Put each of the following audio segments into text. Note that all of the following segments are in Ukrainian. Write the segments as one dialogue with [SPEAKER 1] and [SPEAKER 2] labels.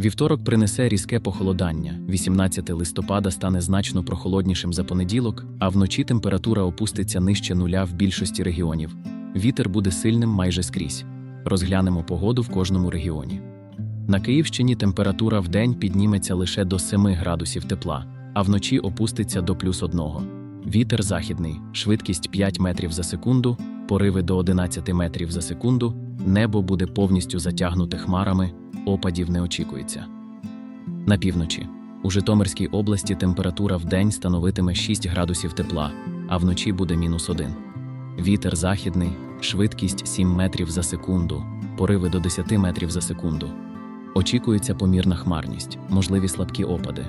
[SPEAKER 1] Вівторок принесе різке похолодання. 18 листопада стане значно прохолоднішим за понеділок, а вночі температура опуститься нижче нуля в більшості регіонів. Вітер буде сильним майже скрізь. Розглянемо погоду в кожному регіоні. На Київщині температура в день підніметься лише до 7 градусів тепла, а вночі опуститься до плюс 1. Вітер західний, швидкість 5 метрів за секунду, пориви до 11 метрів за секунду, небо буде повністю затягнуте хмарами, опадів не очікується. На півночі. У Житомирській області температура в день становитиме 6 градусів тепла, а вночі буде мінус 1. Вітер західний, швидкість 7 метрів за секунду, пориви до 10 метрів за секунду. Очікується помірна хмарність, можливі слабкі опади.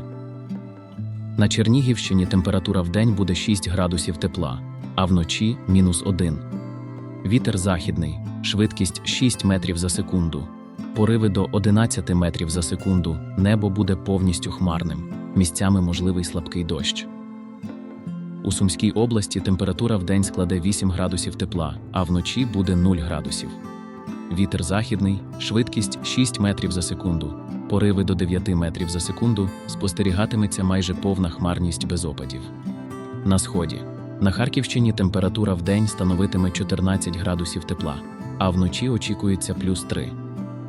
[SPEAKER 1] На Чернігівщині температура в день буде 6 градусів тепла, а вночі мінус 1. Вітер західний, швидкість 6 метрів за секунду, пориви до 11 метрів за секунду, небо буде повністю хмарним, місцями можливий слабкий дощ. У Сумській області температура в день складе 8 градусів тепла, а вночі буде 0 градусів. Вітер західний, швидкість 6 метрів за секунду, пориви до 9 метрів за секунду, спостерігатиметься майже повна хмарність без опадів. На сході. На Харківщині температура в день становитиме 14 градусів тепла, а вночі очікується плюс 3.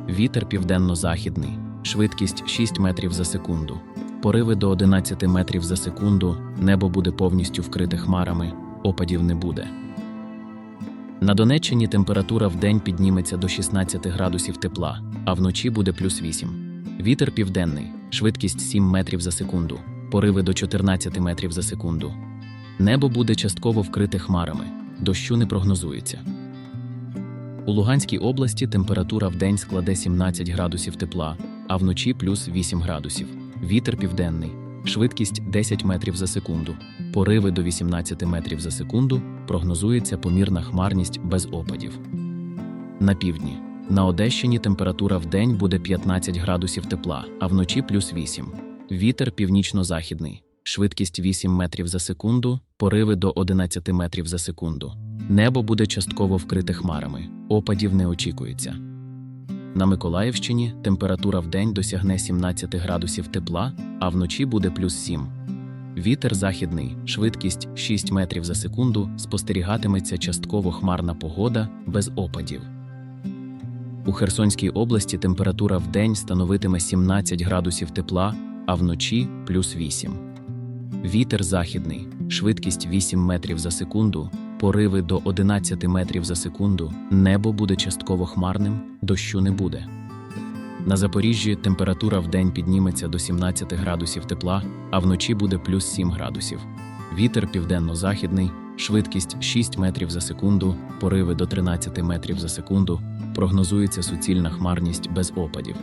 [SPEAKER 1] Вітер південно-західний, швидкість 6 метрів за секунду, пориви до 11 метрів за секунду, небо буде повністю вкрите хмарами, опадів не буде. На Донеччині температура в день підніметься до 16 градусів тепла, а вночі буде плюс 8. Вітер південний, швидкість 7 метрів за секунду, пориви до 14 метрів за секунду. Небо буде частково вкрите хмарами, дощу не прогнозується. У Луганській області температура в день складе 17 градусів тепла, а вночі плюс 8 градусів. Вітер південний, швидкість 10 метрів за секунду, пориви до 18 метрів за секунду, прогнозується помірна хмарність без опадів. На півдні. На Одещині температура в день буде 15 градусів тепла, а вночі плюс 8. Вітер північно-західний, швидкість 8 метрів за секунду, пориви до 11 метрів за секунду. Небо буде частково вкрите хмарами, опадів не очікується. На Миколаївщині температура в день досягне 17 градусів тепла, а вночі буде плюс 7. Вітер західний, швидкість 6 метрів за секунду, спостерігатиметься частково хмарна погода без опадів. У Херсонській області температура в день становитиме 17 градусів тепла, а вночі плюс 8. Вітер західний, швидкість 8 метрів за секунду, пориви до 11 метрів за секунду, небо буде частково хмарним, дощу не буде. На Запоріжжі температура в день підніметься до 17 градусів тепла, а вночі буде плюс 7 градусів. Вітер південно-західний, швидкість 6 метрів за секунду, пориви до 13 метрів за секунду, прогнозується суцільна хмарність без опадів.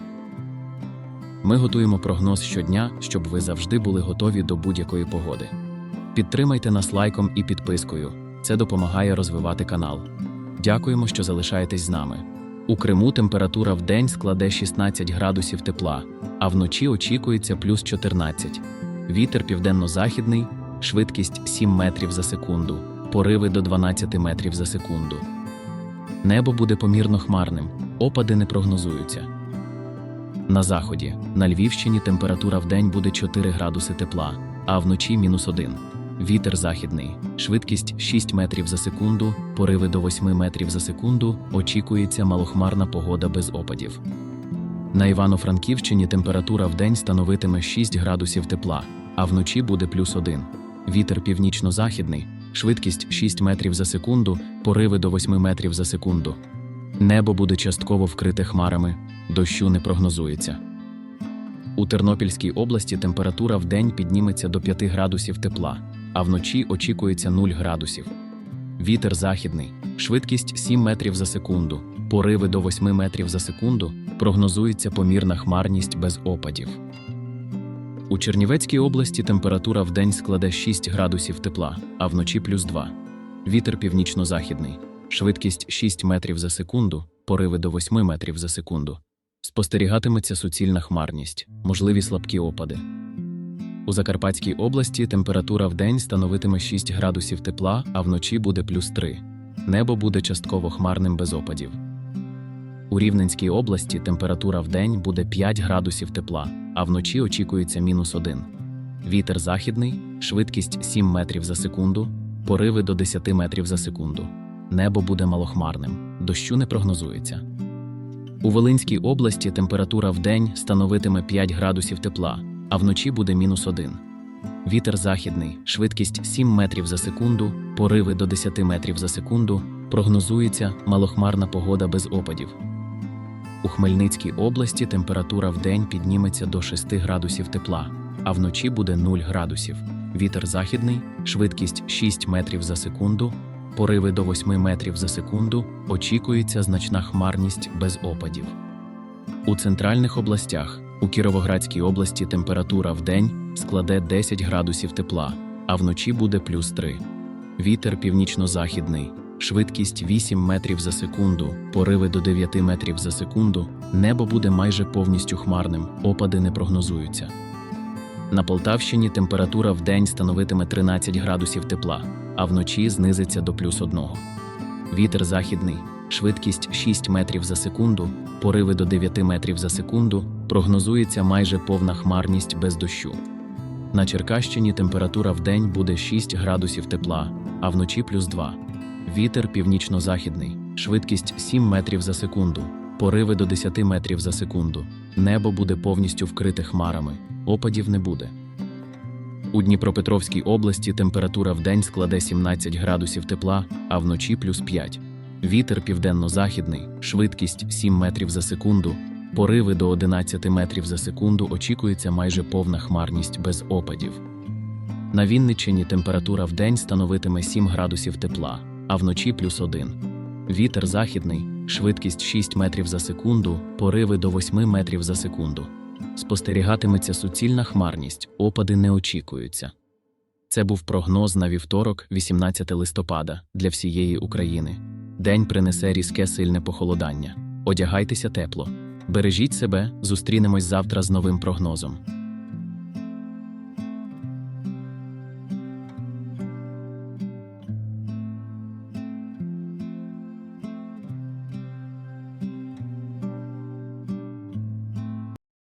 [SPEAKER 1] Ми готуємо прогноз щодня, щоб ви завжди були готові до будь-якої погоди. Підтримайте нас лайком і підпискою. Це допомагає розвивати канал. Дякуємо, що залишаєтесь з нами. У Криму температура в день складе 16 градусів тепла, а вночі очікується плюс 14. Вітер південно-західний, швидкість 7 метрів за секунду, пориви до 12 метрів за секунду. Небо буде помірно хмарним, опади не прогнозуються. На заході, на Львівщині температура в день буде 4 градуси тепла, а вночі мінус 1. Вітер західний, швидкість 6 метрів за секунду, пориви до 8 метрів за секунду, очікується малохмарна погода без опадів. На Івано-Франківщині температура в день становитиме 6 градусів тепла, а вночі буде плюс 1. Вітер північно-західний, швидкість 6 метрів за секунду, пориви до 8 метрів за секунду. Небо буде частково вкрите хмарами, дощу не прогнозується. У Тернопільській області температура в день підніметься до 5 градусів тепла, а вночі очікується 0 градусів. Вітер західний, швидкість 7 метрів за секунду, пориви до 8 метрів за секунду, прогнозується помірна хмарність без опадів. У Чернівецькій області температура в день складе 6 градусів тепла, а вночі плюс 2. Вітер північно-західний, швидкість 6 метрів за секунду, пориви до 8 метрів за секунду. Спостерігатиметься суцільна хмарність, можливі слабкі опади. У Закарпатській області температура в день становитиме 6 градусів тепла, а вночі буде плюс 3. Небо буде частково хмарним без опадів. У Рівненській області температура в день буде 5 градусів тепла, а вночі очікується мінус 1. Вітер західний, швидкість 7 метрів за секунду, пориви до 10 метрів за секунду. Небо буде малохмарним, дощу не прогнозується. У Волинській області температура в день становитиме 5 градусів тепла, а вночі буде мінус 1. Вітер західний, швидкість 7 метрів за секунду, пориви до 10 метрів за секунду, прогнозується малохмарна погода без опадів. У Хмельницькій області температура в день підніметься до 6 градусів тепла, а вночі буде 0 градусів. Вітер західний, швидкість 6 метрів за секунду, пориви до 8 метрів за секунду, очікується значна хмарність без опадів. У центральних областях у Кіровоградській області температура в день складе 10 градусів тепла, а вночі буде плюс 3. Вітер північно-західний, швидкість 8 метрів за секунду, пориви до 9 метрів за секунду, небо буде майже повністю хмарним, опади не прогнозуються. На Полтавщині температура в день становитиме 13 градусів тепла, а вночі знизиться до плюс 1. Вітер західний, швидкість 6 метрів за секунду, пориви до 9 метрів за секунду, прогнозується майже повна хмарність без дощу. На Черкащині температура в день буде 6 градусів тепла, а вночі плюс 2. Вітер північно-західний, швидкість 7 метрів за секунду, пориви до 10 метрів за секунду. Небо буде повністю вкрите хмарами, опадів не буде. У Дніпропетровській області температура в день складе 17 градусів тепла, а вночі плюс 5. Вітер південно-західний, швидкість 7 метрів за секунду, пориви до 11 метрів за секунду очікується майже повна хмарність без опадів. На Вінниччині температура в день становитиме 7 градусів тепла, а вночі плюс 1. Вітер західний, швидкість 6 метрів за секунду, пориви до 8 метрів за секунду. Спостерігатиметься суцільна хмарність, опади не очікуються. Це був прогноз на вівторок, 18 листопада, для всієї України. День принесе різке сильне похолодання. Одягайтеся тепло. Бережіть себе, зустрінемось завтра з новим прогнозом.